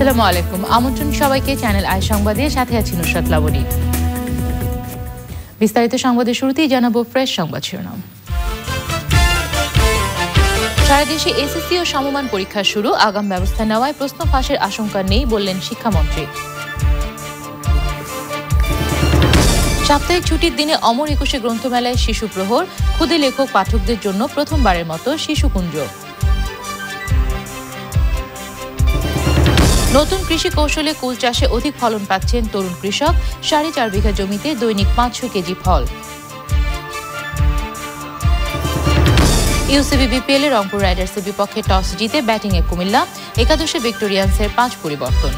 আসসালামু আলাইকুম। আমন্ত্রণ সবাইকে চ্যানেল আই সংবাদে। সাথে আছি নুসরাত লাবণী। বিস্তারিত সংবাদের শুরুতেই জানাব ফ্রেশ সংবাদ শিরোনাম। সারা দেশে এসএসসি ও সমমান পরীক্ষা শুরু। আগাম ব্যবস্থা নেওয়ায় প্রশ্ন ফাঁসের আশঙ্কা নেই বললেন শিক্ষামন্ত্রী। সাপ্তাহিক ছুটির দিনে অমর একুশে গ্রন্থমেলায় শিশু প্রহর। ক্ষুদে লেখক পাঠকদের জন্য প্রথমবারের মতো শিশুকুঞ্জ নতুন কৃষি কৌশলে কুল চাষে অধিক ফলন পাচ্ছেন তরুণ কৃষক। সাড়ে চার বিঘা জমিতে দৈনিক পাঁচশো কেজি ফল। ইউসিবি বিপিএল এ রংপুর রাইডার্সের বিপক্ষে টস জিতে ব্যাটিংয়ে কুমিল্লা, একাদশে ভিক্টোরিয়ান্সের পাঁচ পরিবর্তন।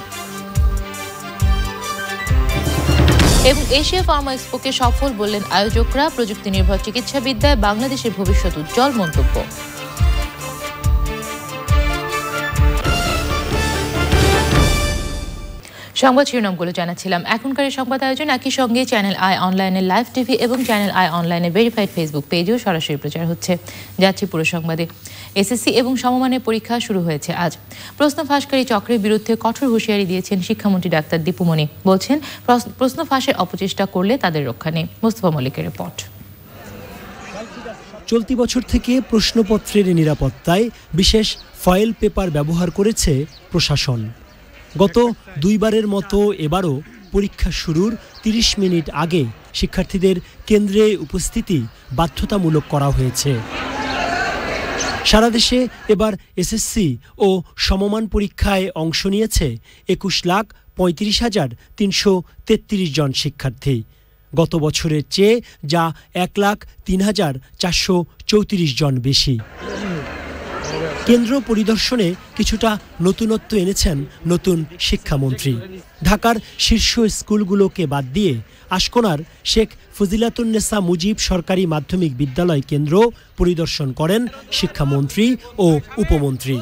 এবং এশিয়া ফার্মা এক্সপোকে সফল বললেন আয়োজকরা প্রযুক্তি নির্ভর চিকিৎসাবিদ্যায় বাংলাদেশের ভবিষ্যৎ উজ্জ্বল মন্তব্য। সংবাদ শিরোনামগুলো জানাচ্ছিলাম। এখনকার সংবাদ আয়োজন একই সঙ্গে চ্যানেল আই অনলাইনে লাইভ টিভি এবং চ্যানেল আই অনলাইনে ভেরিফাইড ফেসবুক পেজেও সরাসরি প্রচার হচ্ছে। যাচ্ছি পুরো সংবাদে। এসএসসি এবং সমমানের পরীক্ষা শুরু হয়েছে আজ। প্রশ্ন ফাঁসকারী চক্রের বিরুদ্ধে কঠোর হুঁশিয়ারি দিয়েছেন শিক্ষামন্ত্রী ডাক্তার দীপুমণি বলছেন, প্রশ্ন ফাঁসের অপচেষ্টা করলে তাদের রক্ষা নেই। মোস্তফা মল্লিকের রিপোর্ট। চলতি বছর থেকে প্রশ্নপত্রের নিরাপত্তায় বিশেষ ফয়েল পেপার ব্যবহার করেছে প্রশাসন। গত দুইবারের মতো এবারও পরীক্ষা শুরুর ৩০ মিনিট আগে শিক্ষার্থীদের কেন্দ্রে উপস্থিতি বাধ্যতামূলক করা হয়েছে। সারা দেশে এবার এসএসসি ও সমমান পরীক্ষায় অংশ নিয়েছে একুশ লাখ পঁয়ত্রিশ হাজার তিনশো তেত্রিশ জন শিক্ষার্থী। গত বছরের চেয়ে যা এক লাখ তিন হাজার চারশো চৌত্রিশ জন বেশি। কেন্দ্র পরিদর্শনে কিছুটা নতুনত্ব এনেছেন নতুন শিক্ষামন্ত্রী। ঢাকার শীর্ষ স্কুলগুলোকে বাদ দিয়ে আশকোনার শেখ ফজিলাতুন্নেসা মুজিব সরকারি মাধ্যমিক বিদ্যালয় কেন্দ্র পরিদর্শন করেন শিক্ষামন্ত্রী ও উপমন্ত্রী।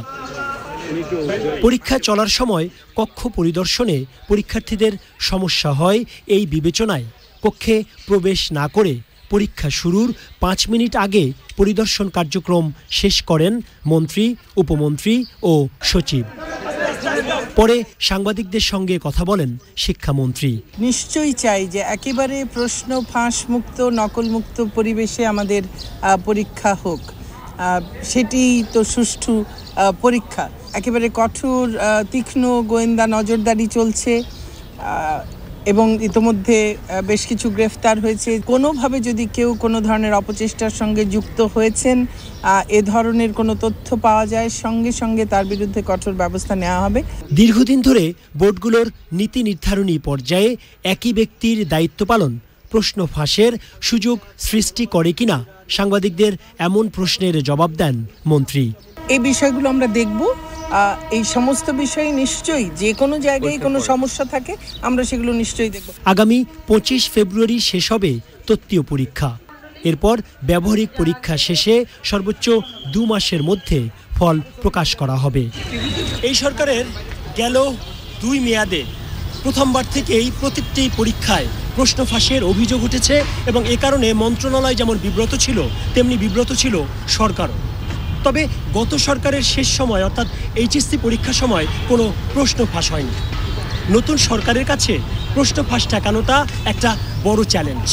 পরীক্ষা চলার সময় কক্ষ পরিদর্শনে পরীক্ষার্থীদের সমস্যা হয়, এই বিবেচনায় কক্ষে প্রবেশ না করে পরীক্ষা শুরুর পাঁচ মিনিট আগে পরিদর্শন কার্যক্রম শেষ করেন মন্ত্রী, উপমন্ত্রী ও সচিব। পরে সাংবাদিকদের সঙ্গে কথা বলেন শিক্ষামন্ত্রী। নিশ্চয়ই চাই যে একেবারে প্রশ্ন ফাঁস মুক্ত নকল মুক্ত পরিবেশে আমাদের পরীক্ষা হোক। সেটি তো সুষ্ঠু পরীক্ষা। একেবারে কঠোর তীক্ষ্ণ গোয়েন্দা নজরদারি চলছে। এবং ইতোমধ্যে বেশ কিছু গ্রেফতার হয়েছে। কোনোভাবে যদি কেউ কোনো ধরনের অপচেষ্টার সঙ্গে যুক্ত হয়েছেন এ ধরনের কোনো তথ্য পাওয়া যায় সঙ্গে সঙ্গে তার বিরুদ্ধে কঠোর ব্যবস্থা নেওয়া হবে। দীর্ঘদিন ধরে বোর্ডগুলোর নীতি নির্ধারণী পর্যায়ে একই ব্যক্তির দায়িত্ব পালন প্রশ্ন ফাঁসের সুযোগ সৃষ্টি করে কিনা সাংবাদিকদের এমন প্রশ্নের জবাব দেন মন্ত্রী। এই বিষয়গুলো আমরা দেখব। এই সমস্ত বিষয়ে নিশ্চয়ই যে কোনো জায়গায় কোনো সমস্যা থাকে আমরা সেগুলো নিশ্চয়ই দেখব। আগামী পঁচিশ ফেব্রুয়ারি শেষ হবে তত্ত্বীয় পরীক্ষা। এরপর ব্যবহারিক পরীক্ষা শেষে সর্বোচ্চ দু মাসের মধ্যে ফল প্রকাশ করা হবে। এই সরকারের গেল দুই মেয়াদে প্রথমবার থেকেই প্রতিটি পরীক্ষায় প্রশ্ন ফাঁসের অভিযোগ উঠেছে এবং এ কারণে মন্ত্রণালয় যেমন বিব্রত ছিল তেমনি বিব্রত ছিল সরকারও। তবে গত সরকারের শেষ সময়, অর্থাৎ এইচএসসি পরীক্ষার সময়, কোনো প্রশ্ন ফাঁস হয়নি। নতুন সরকারের কাছে প্রশ্ন ফাঁস ঠেকানোটা একটা বড় চ্যালেঞ্জ।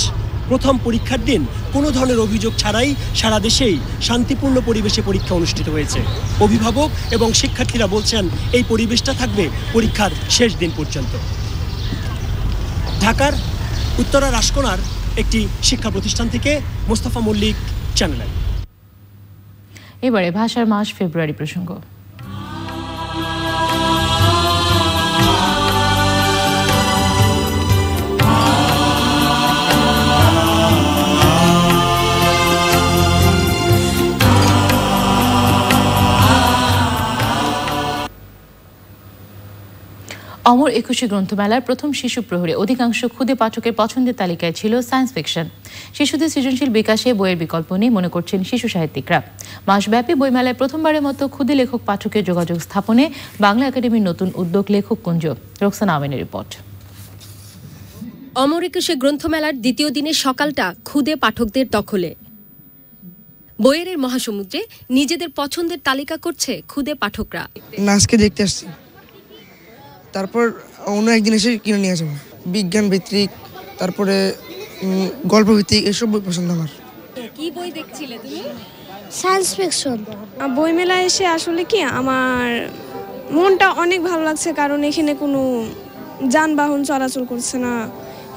প্রথম পরীক্ষার দিন কোনো ধরনের অভিযোগ ছাড়াই সারা দেশেই শান্তিপূর্ণ পরিবেশে পরীক্ষা অনুষ্ঠিত হয়েছে। অভিভাবক এবং শিক্ষার্থীরা বলছেন, এই পরিবেশটা থাকবে পরীক্ষার শেষ দিন পর্যন্ত। ঢাকার উত্তরা রাসকোনার একটি শিক্ষা প্রতিষ্ঠান থেকে মোস্তফা মল্লিক চ্যানেল এবারে ভাষার মাস ফেব্রুয়ারি প্রসঙ্গ। অমর একুশে গ্রন্থমেলার প্রথম শিশু প্রহরে। অধিকাংশ ক্ষুদে পাঠকের পছন্দের তালিকায় ছিল সায়েন্স ফিকশন। শিশুদের সৃজনশীল বিকাশে বইয়ের বিকল্প নেই মনে করছেন শিশু সাহিত্যিকরা। মাসব্যাপী বইমেলায় প্রথমবারের মতো ক্ষুদে লেখক পাঠকের যোগাযোগ স্থাপনে বাংলা একাডেমির নতুন উদ্যোগ লেখক কুঞ্জ। রোকসান আমিনের রিপোর্ট। অমর একুশে গ্রন্থমেলার দ্বিতীয় দিনের সকালটা ক্ষুদে পাঠকদের দখলে। বইয়ের মহাসমুদ্রে নিজেদের পছন্দের তালিকা করছে ক্ষুদে পাঠকরা। আজকে দেখতে আসছি। তারপর অন্য একদিন এসে কিনে নিয়ে যাব। বিজ্ঞান ভিত্তিক তারপরে গল্প ভিত্তিক এসব বই পছন্দ আমার। কি বই দেখছিলে তুমি? সায়েন্স ফিকশন বইমেলা এসে আসলে কি আমার মনটা অনেক ভালো লাগছে কারণ এখানে কোনো যানবাহন চলাচল করছে না।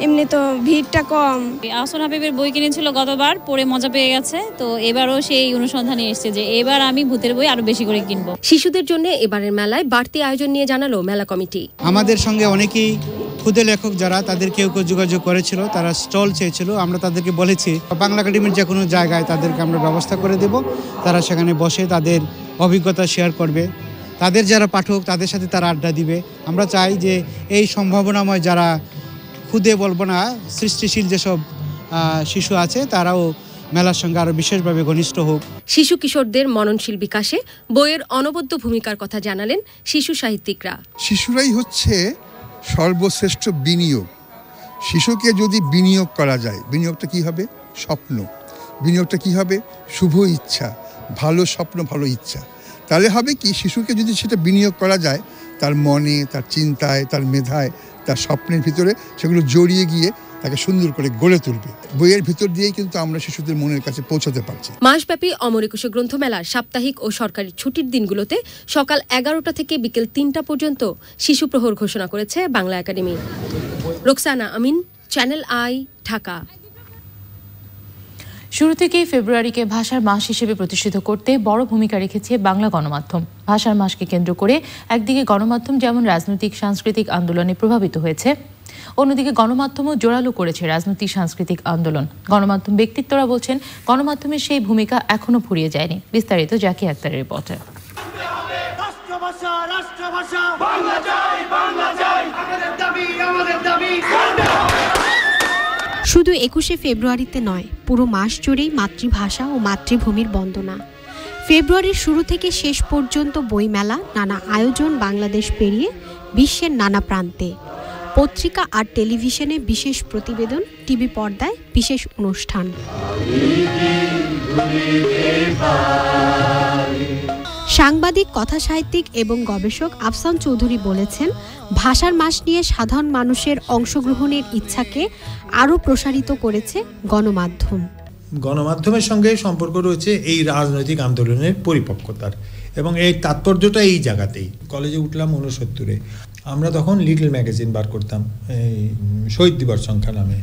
এমনি তো ভিড়টা কম। আসর হাবিবের বই কিনেছিল গতবার পড়ে মজা পেয়ে গেছে। তো এবারও সেই অনুসন্ধানে এসেছে যে এবার আমি ভূতের বই আরও বেশি করে কিনবো। শিশুদের জন্য এবারের মেলায় বাড়তি আয়োজন নিয়ে জানালো মেলা কমিটি। আমাদের সঙ্গে অনেকেই ক্ষুদে লেখক যারা তাদের কেউ কেউ যোগাযোগ করেছিল তারা স্টল চেয়েছিল। আমরা তাদেরকে বলেছি বাংলা একাডেমির যে কোনো জায়গায় তাদেরকে আমরা ব্যবস্থা করে দেব। তারা সেখানে বসে তাদের অভিজ্ঞতা শেয়ার করবে। তাদের যারা পাঠক তাদের সাথে তারা আড্ডা দিবে। আমরা চাই যে এই সম্ভাবনাময় যারা ক্ষুদে বলব না সৃষ্টিশীল যেসব শিশু আছে তারাও মেলার সঙ্গে আরও বিশেষভাবে ঘনিষ্ঠ হোক। শিশু কিশোরদের মননশীল বিকাশে বইয়ের অনবদ্য ভূমিকার কথা জানালেন শিশু সাহিত্যিকরা। শিশুরাই হচ্ছে সর্বশ্রেষ্ঠ বিনিয়োগ। শিশুকে যদি বিনিয়োগ করা যায় বিনিয়োগটা কি হবে? স্বপ্ন। বিনিয়োগটা কি হবে? শুভ ইচ্ছা। ভালো স্বপ্ন ভালো ইচ্ছা। তাহলে হবে কি শিশুকে যদি সেটা বিনিয়োগ করা যায় তার মনে তার চিন্তায় তার মেধায় তার স্বপ্নের ভিতরে সেগুলো জড়িয়ে গিয়ে তাকে সুন্দর করে গড়ে তুলবে। বইয়ের ভিতর দিয়েই কিন্তু আমরা শিশুদের মনের কাছে পৌঁছাতে পারছি। মাসব্যাপী অমর একুশে গ্রন্থমেলার সাপ্তাহিক ও সরকারি ছুটির দিনগুলোতে সকাল এগারোটা থেকে বিকেল তিনটা পর্যন্ত শিশু প্রহর ঘোষণা করেছে Bangla academy. Roksana Amin, channel I, Dhaka. শুরু থেকেই ফেব্রুয়ারিকে ভাষার মাস হিসেবে প্রতিষ্ঠিত করতে বড় ভূমিকা রেখেছে বাংলা গণমাধ্যম। ভাষার মাসকে কেন্দ্র করে একদিকে গণমাধ্যম যেমন রাজনৈতিক, সাংস্কৃতিক আন্দোলনে প্রভাবিত হয়েছে, অন্যদিকে গণমাধ্যমও জোরালো করেছে রাজনৈতিক, সাংস্কৃতিক আন্দোলন। গণমাধ্যম ব্যক্তিত্বরা বলছেন, গণমাধ্যমের সেই ভূমিকা এখনও ফুরিয়ে যায়নি। বিস্তারিত জাকি আক্তারের রিপোর্টে। শুধু একুশে ফেব্রুয়ারিতে নয়, পুরো মাস জুড়েই মাতৃভাষা ও মাতৃভূমির বন্দনা। ফেব্রুয়ারির শুরু থেকে শেষ পর্যন্ত বইমেলা, নানা আয়োজন বাংলাদেশ পেরিয়ে বিশ্বের নানা প্রান্তে। পত্রিকা আর টেলিভিশনে বিশেষ প্রতিবেদন, টিভি পর্দায় বিশেষ অনুষ্ঠান। সাংবাদিক কথা সাহিত্যিক এবং গবেষক আফসান চৌধুরী বলেছেন, ভাষার মাস নিয়ে সাধারণ মানুষের অংশগ্রহণের ইচ্ছাকে আরও প্রসারিত করেছে গণমাধ্যম। গণমাধ্যমের সঙ্গে সম্পর্ক রয়েছে এই রাজনৈতিক আন্দোলনের পরিপক্কতার এবং এই তাৎপর্যটা এই জায়গাতেই। কলেজে উঠলাম উনসত্তরে আমরা তখন লিটল ম্যাগাজিন বার করতাম, এই শহীদ দিবস সংখ্যা নামে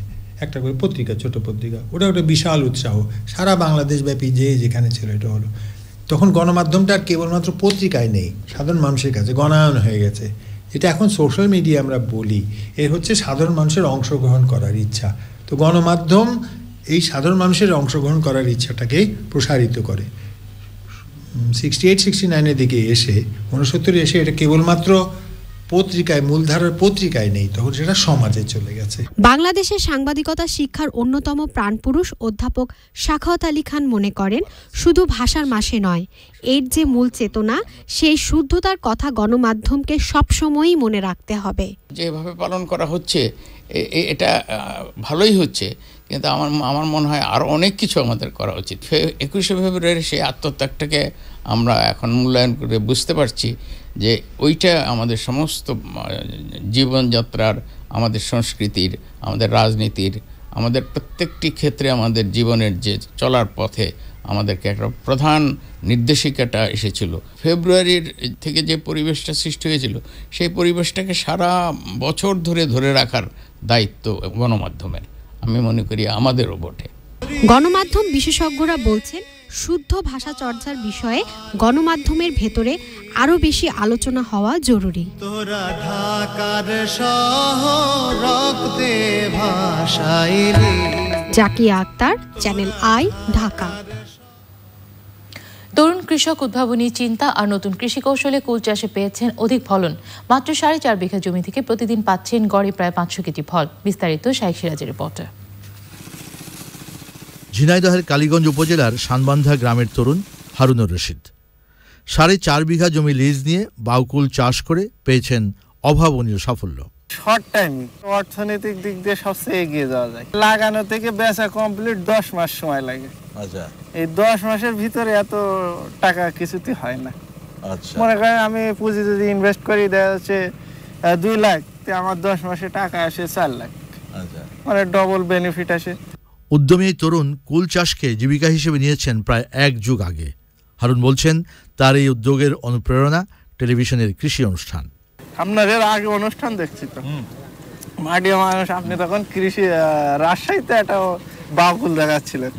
একটা করে পত্রিকা, ছোট পত্রিকা। ওটা ওটা বিশাল উৎসাহ। সারা বাংলাদেশ ব্যাপী যে যেখানে ছিল এটা হলো। তখন গণমাধ্যমটা আর কেবলমাত্র পত্রিকায় নেই, সাধারণ মানুষের কাছে, গণায়ন হয়ে গেছে। এটা এখন সোশ্যাল মিডিয়া আমরা বলি, এর হচ্ছে সাধারণ মানুষের অংশগ্রহণ করার ইচ্ছা। তো গণমাধ্যম এই সাধারণ মানুষের অংশগ্রহণ করার ইচ্ছাটাকে প্রসারিত করে। সিক্সটি এইট সিক্সটি নাইনের দিকে এসে, ঊনসত্তরে এসে এটা কেবলমাত্র পত্রিকায় মূলধারার পত্রিকায় নেই তখন সেটা সমাজে চলে গেছে। বাংলাদেশের সাংবাদিকতা শিক্ষার অন্যতম প্রাণপুরুষ অধ্যাপক শাখাওয়াত আলী খান মনে করেন শুধু ভাষার মাসে নয় এর যে মূল চেতনা সেই শুদ্ধতার কথা গণমাধ্যমকে সবসময়ই মনে রাখতে হবে। যেভাবে পালন করা হচ্ছে এটা ভালোই হচ্ছে। কিন্তু আমার আমার মনে হয় আরও অনেক কিছু আমাদের করা উচিত। একুশে ফেব্রুয়ারি সেই আত্মত্যাগটাকে আমরা এখন মূল্যায়ন করে বুঝতে পারছি যে ওইটা আমাদের সমস্ত জীবনযাত্রার, আমাদের সংস্কৃতির, আমাদের রাজনীতির, আমাদের প্রত্যেকটি ক্ষেত্রে আমাদের জীবনের যে চলার পথে আমাদেরকে একটা প্রধান নির্দেশিকাটা এসেছিল। ফেব্রুয়ারির থেকে যে পরিবেশটা সৃষ্টি হয়েছিল, সেই পরিবেশটাকে সারা বছর ধরে ধরে রাখার দায়িত্ব গণমাধ্যমের। আমি মনে করি আমাদেরও বটে। গণমাধ্যম বিশেষজ্ঞরা বলছেন শুদ্ধ ভাষা চর্চার বিষয়ে গণমাধ্যমের ভেতরে আরও বেশি আলোচনা হওয়া জরুরি। তোরা ঢাকার রক্তে ভাসাইলি জাকিয়া আক্তার চ্যানেল আই ঢাকা। তরুণ কৃষক উদ্ভাবনী চিন্তা আর নতুন কৃষি কৌশলে কুল চাষে পেয়েছেন অধিক ফলন। মাত্র সাড়ে চার বিঘা জমি থেকে প্রতিদিন পাচ্ছেন গড়ে প্রায় পাঁচশো কেজি ফল। বিস্তারিত শাইখ সিরাজের রিপোর্টে। ঝিনাইদহের কালীগঞ্জ উপজেলার সানবান্ধা গ্রামের তরুণ হারুনুর রশিদ। সাড়ে চার বিঘা জমি লিজ নিয়ে বাউকুল চাষ করে পেয়েছেন অভাবনীয় সাফল্য। শর্ট টাইম অর্থনৈতিক দিক দিয়ে সবচেয়ে এগিয়ে যাওয়া যায়। লাগানো থেকে বেচা কমপ্লিট দশ মাস সময় লাগে। আচ্ছা। এই দশ মাসের ভিতরে এত টাকা কিছুতে হয় না। আচ্ছা। মনে করেন আমি পুঁজি যদি ইনভেস্ট করি দেখা যাচ্ছে দুই লাখ তে আমার দশ মাসে টাকা আসে চার লাখ। মানে ডবল বেনিফিট আসে। উদ্যমী এই তরুণ কুল চাষকে জীবিকা হিসেবে নিয়েছেন প্রায় এক যুগ আগে। হারুন বলছেন তার এই উদ্যোগের অনুপ্রেরণা টেলিভিশনের কৃষি অনুষ্ঠান। আপনাদের আগে অনুষ্ঠান দেখছি তো। মাটি মানুষ আপনি তখন কৃষি রাজশাহীতে একটা বাকুল দেখাচ্ছিলেন।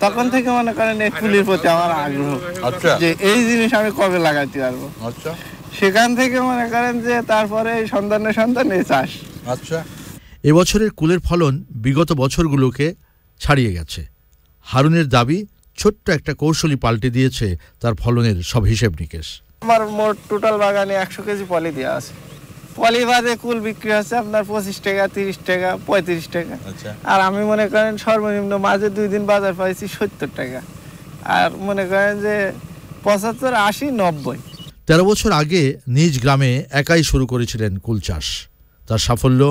তখন থেকে মনে করেন এই কুলির প্রতি আমার আগ্রহ। আচ্ছা। যে এই জিনিস আমি কবে লাগাতে পারব? আচ্ছা। সেখান থেকে মনে করেন যে তারপরে এই সন্তানের সন্তান এই চাষ। আচ্ছা। এবছরের কুলের ফলন বিগত বছরগুলোকে ছাড়িয়ে গেছে। হারুনের দাবি ছোট্ট একটা কৌশলী পাল্টে দিয়েছে তার ফলনের সব হিসেব নিকেশ। আমার মোট টোটাল বাগানে একশো কেজি পলি দেওয়া আছে। পলি বাদে কুল বিক্রি হচ্ছে আপনার পঁচিশ টাকা তিরিশ টাকা পঁয়ত্রিশ টাকা। আর আমি মনে করেন সর্বনিম্ন মাঝে দুই দিন বাজার পাইছি সত্তর টাকা। আর মনে করেন যে পঁচাত্তর আশি নব্বই। তেরো বছর আগে নিজ গ্রামে একাই শুরু করেছিলেন কুল চাষ। তার সাফল্য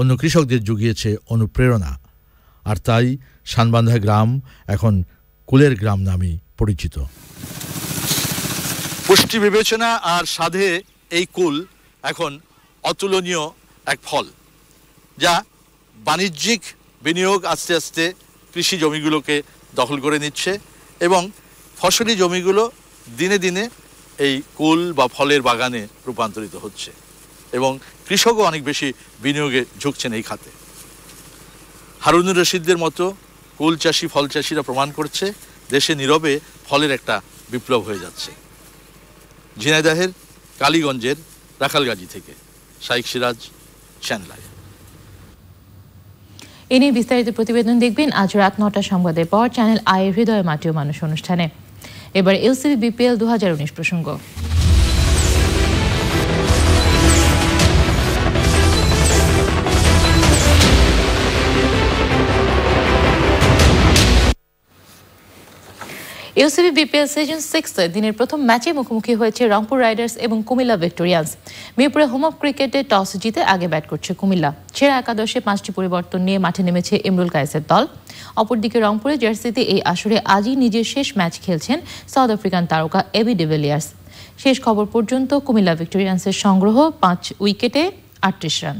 অন্য কৃষকদের জুগিয়েছে অনুপ্রেরণা। আর তাই সানবান্ধা গ্রাম এখন কুলের গ্রাম নামেই পরিচিত। পুষ্টি বিবেচনা আর সাধে এই কুল এখন অতুলনীয় এক ফল, যা বাণিজ্যিক বিনিয়োগ আস্তে আস্তে কৃষি জমিগুলোকে দখল করে নিচ্ছে এবং ফসলি জমিগুলো দিনে দিনে এই কুল বা ফলের বাগানে রূপান্তরিত হচ্ছে এবং কৃষকও অনেক বেশি বিনিয়োগে ঝুঁকছেন এই খাতে। হারুনুর রশিদদের মতো কুল চাষি, ফল চাষিরা প্রমাণ করছে দেশে নীরবে ফলের একটা বিপ্লব হয়ে যাচ্ছে। ঝিনাইদাহের কালীগঞ্জের রাখালগাজী থেকে শাইক সিরাজ চ্যানেলায়। এ নিয়ে বিস্তারিত প্রতিবেদন দেখবেন আজ রাত নটা সংবাদের পর চ্যানেল আয়ের হৃদয় মাটিও মানুষ অনুষ্ঠানে। এবার এলসিবি বিপিএল দু হাজার উনিশ প্রসঙ্গ। ইউসিবি বিপিএল সিজন সিক্স দিনের প্রথম ম্যাচে মুখোমুখি হয়েছে রংপুর রাইডার্স এবং কুমিল্লা ভিক্টোরিয়ান্স। মিরপুরে হোম অফ ক্রিকেটে টস জিতে আগে ব্যাট করছে কুমিল্লা। সেরা একাদশে পাঁচটি পরিবর্তন নিয়ে মাঠে নেমেছে ইমরুল কায়েসের দল। অপরদিকে রংপুরে জার্সিতে এই আসরে আজই নিজের শেষ ম্যাচ খেলছেন সাউথ আফ্রিকান তারকা এবি ডিভিলিয়ার্স শেষ খবর পর্যন্ত কুমিল্লা ভিক্টোরিয়ান্সের সংগ্রহ পাঁচ উইকেটে আটত্রিশ run.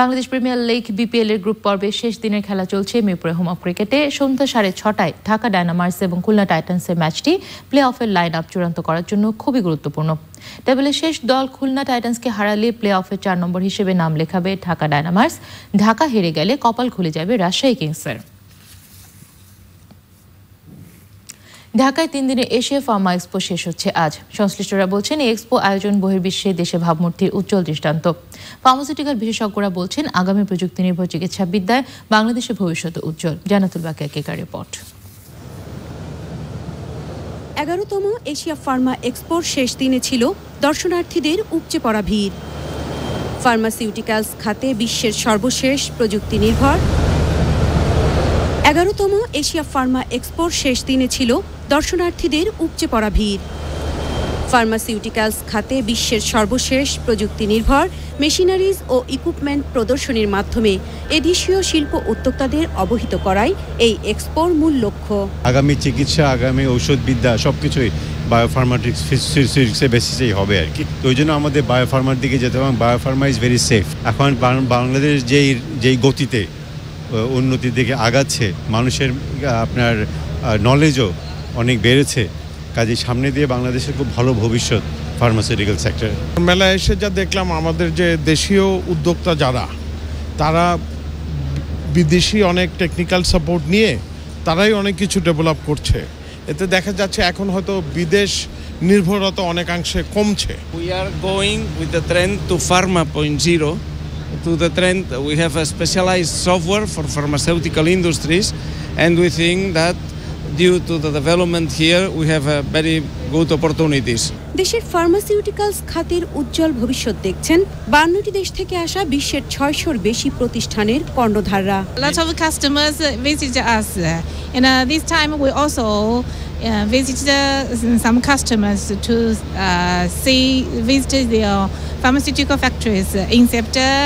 Bangladesh premier league BPL এর গ্রুপ পর্বে শেষ দিনের খেলা চলছে মিরপুরে হোম অফ ক্রিকেটে। সন্ধ্যা সাড়ে ছটায় ঢাকা ডায়নামার্স এবং খুলনা টাইটান্সের ম্যাচটি প্লে অফের লাইন আপ চূড়ান্ত করার জন্য খুবই গুরুত্বপূর্ণ। টেবিলের শেষ দল খুলনা টাইটান্সকে হারালে প্লে অফের চার নম্বর হিসেবে নাম লেখাবে ঢাকা ডায়নামার্স। ঢাকা হেরে গেলে কপাল খুলে যাবে রাজশাহী কিংসের। ঢাকায় তিন দিনের এশিয়া ফার্মা এক্সপো শেষ হচ্ছে আজ। সংশ্লিষ্টরা বলছেন, এই এক্সপো আয়োজন বহির্বিশ্বে দেশে ভাবমূর্তির উজ্জ্বল দৃষ্টান্ত। ফার্মাসিউটিক্যাল বিশেষজ্ঞরা বলছেন, আগামী প্রযুক্তি নির্ভর চিকিৎসা বিদ্যায় বাংলাদেশের ভবিষ্যৎ উজ্জ্বল। জানাতুল বাকিয়া কেকার রিপোর্ট এগারোতম এশিয়া ফার্মা এক্সপোর শেষ দিনে ছিল দর্শনার্থীদের উপচে পড়া ভিড়। ফার্মাসিউটিক্যালস খাতে বিশ্বের সর্বশেষ প্রযুক্তি নির্ভর এগারোতম এশিয়া ফার্মা এক্সপোর শেষ দিনে ছিল দর্শনার্থীদের উপচে পড়া ভিড়। ফার্মাসিউটিক্যালস খাতে বিশ্বের সর্বশেষ প্রযুক্তি নির্ভর মেশিনারিজ ও ইকুইপমেন্ট প্রদর্শনীর মাধ্যমে এদেশীয় শিল্প উদ্যোক্তাদের অবহিত করাই এই এক্সপোর মূল লক্ষ্য। আগামী চিকিৎসা, আগামী ঔষধবিদ্যা সব কিছুই বায়োফার্মাটিক্স ফিজিক্সের বেসিসেই হবে আর কি। তো ওই জন্য আমাদের বায়োফার্মার দিকে যেতে হবে বায়োফার্মা ইজ ভেরি সেফ এখন বাংলাদেশ যেই যেই গতিতে উন্নতির দিকে আগাচ্ছে, মানুষের আপনার নলেজও অনেক বেড়েছে। কাজে সামনে দিয়ে বাংলাদেশের খুব ভালো ভবিষ্যৎ ফার্মাসিউটিক্যাল সেক্টরে মেলা এসে যা দেখলাম আমাদের যে দেশীয় উদ্যোক্তা যারা তারা বিদেশি অনেক টেকনিক্যাল সাপোর্ট নিয়ে তারাই অনেক কিছু ডেভেলপ করছে। এতে দেখা যাচ্ছে এখন হয়তো বিদেশ নির্ভরতা অনেকাংশে কমছে। We are going with the trend to Pharma 0.0. To the trend, we have a specialized software for pharmaceutical industries, and we think that due to the development here, we have a very good opportunities. দেশের pharmaceuticals খাতের উজ্জ্বল ভবিষ্যৎ দেখছেন বান্নটি দেশ থেকে আসা বিশ্বের ছয়শোর বেশি প্রতিষ্ঠানের কর্ণধাররা lot of customers uh, visit us, uh, and uh, this time we also uh, visit uh, some customers to uh, see visit their pharmaceutical factories uh, in Inceptor,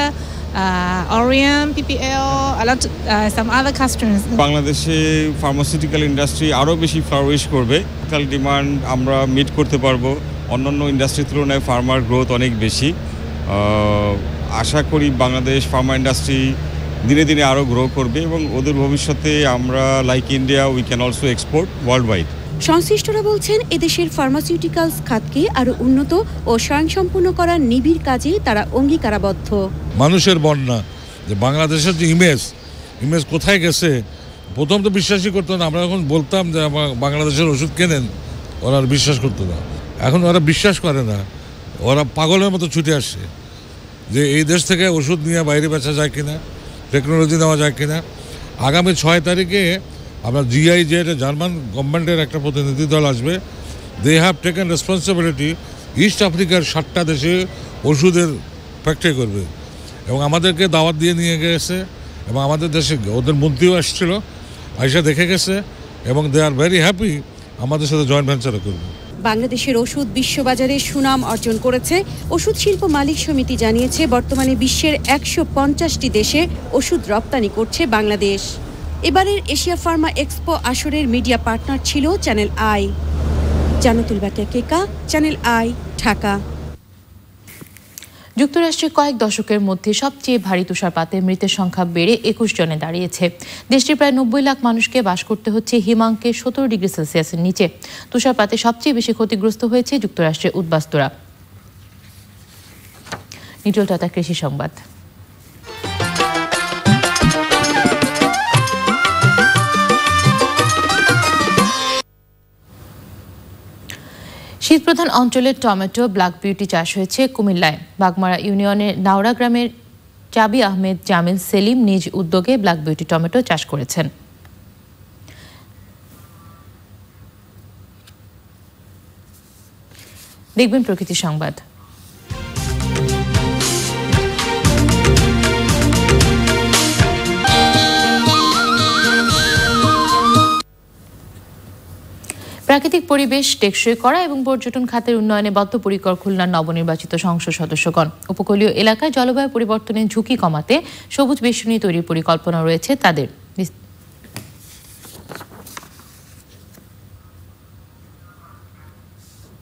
uh, Orion, PPL, a lot uh, some other customers. বাংলাদেশে pharmaceutical industry আরও বেশি flourish করবে। Local demand আমরা meet করতে পারব। অন্যান্য ইন্ডাস্ট্রির তুলনায় ফার্মার গ্রোথ অনেক বেশি। আশা করি বাংলাদেশ ফার্মা ইন্ডাস্ট্রি দিনে দিনে আরও গ্রো করবে এবং ওদের ভবিষ্যতে আমরা like India we can also export worldwide সংশ্লিষ্টরা বলছেন, এদেশের ফার্মাসিউটিক্যালস খাতকে আরও উন্নত ও স্বয়ংসম্পূর্ণ করার নিবিড় কাজে তারা অঙ্গীকারাবদ্ধ। মানুষের বন্যা যে বাংলাদেশের যে ইমেজ ইমেজ কোথায় গেছে, প্রথম তো বিশ্বাসই করতো না। আমরা যখন বলতাম যে বাংলাদেশের ওষুধ কেনেন, ওরা আর বিশ্বাস করতো না। এখন ওরা বিশ্বাস করে না, ওরা পাগলের মতো ছুটে আসছে যে এই দেশ থেকে ওষুধ নিয়ে বাইরে বেচা যায় কিনা টেকনোলজি নেওয়া যায় কিনা। আগামী ছয় তারিখে আমরা জিআই যে এটা জার্মান গভর্নমেন্টের একটা প্রতিনিধি দল আসবে। They have taken responsibility East আফ্রিকার সাতটা দেশে ওষুধের ফ্যাক্টরি করবে। এবং আমাদেরকে দাওয়াত দিয়ে নিয়ে গেছে, এবং আমাদের দেশে ওদের মন্ত্রীও আসছিল, আইসা দেখে গেছে, এবং দে আর ভেরি হ্যাপি আমাদের সাথে জয়েন্ট ভেঞ্চারও করবে। বাংলাদেশের ওষুধ বিশ্ববাজারে সুনাম অর্জন করেছে। ওষুধ শিল্প মালিক সমিতি জানিয়েছে, বর্তমানে বিশ্বের একশো পঞ্চাশটি দেশে ওষুধ রপ্তানি করছে বাংলাদেশ। এবারের এশিয়া ফার্মা এক্সপো আসরের মিডিয়া পার্টনার ছিল channel I. Janatul Bakia Keka channel I, Dhaka. যুক্তরাষ্ট্রে কয়েক দশকের মধ্যে সবচেয়ে ভারী তুষারপাতে মৃতের সংখ্যা বেড়ে একুশ জনে দাঁড়িয়েছে। দেশটির প্রায় নব্বই লাখ মানুষকে বাস করতে হচ্ছে হিমাঙ্কে সতেরো ডিগ্রি সেলসিয়াসের নিচে। তুষারপাতে সবচেয়ে বেশি ক্ষতিগ্রস্ত হয়েছে যুক্তরাষ্ট্রের উদ্বাস্তুরা। নিটল টাটা কৃষি সংবাদ। শীতপ্রধান অঞ্চলের টমেটো ব্ল্যাক বিউটি চাষ হয়েছে কুমিল্লায়। বাগমারা ইউনিয়নের নাওড়া গ্রামের চাবি আহমেদ জামিল সেলিম নিজ উদ্যোগে ব্ল্যাক বিউটি টমেটো চাষ করেছেন। দেখবেন প্রকৃতি সংবাদ। প্রাকৃতিক পরিবেশ টেকসই করা এবং পর্যটন খাতের উন্নয়নে বদ্ধপরিকর খুলনার নবনির্বাচিত সংসদ সদস্যগণ। উপকূলীয় এলাকায় জলবায়ু পরিবর্তনের ঝুঁকি কমাতে সবুজ বেষ্টনী তৈরির পরিকল্পনা রয়েছে তাদের।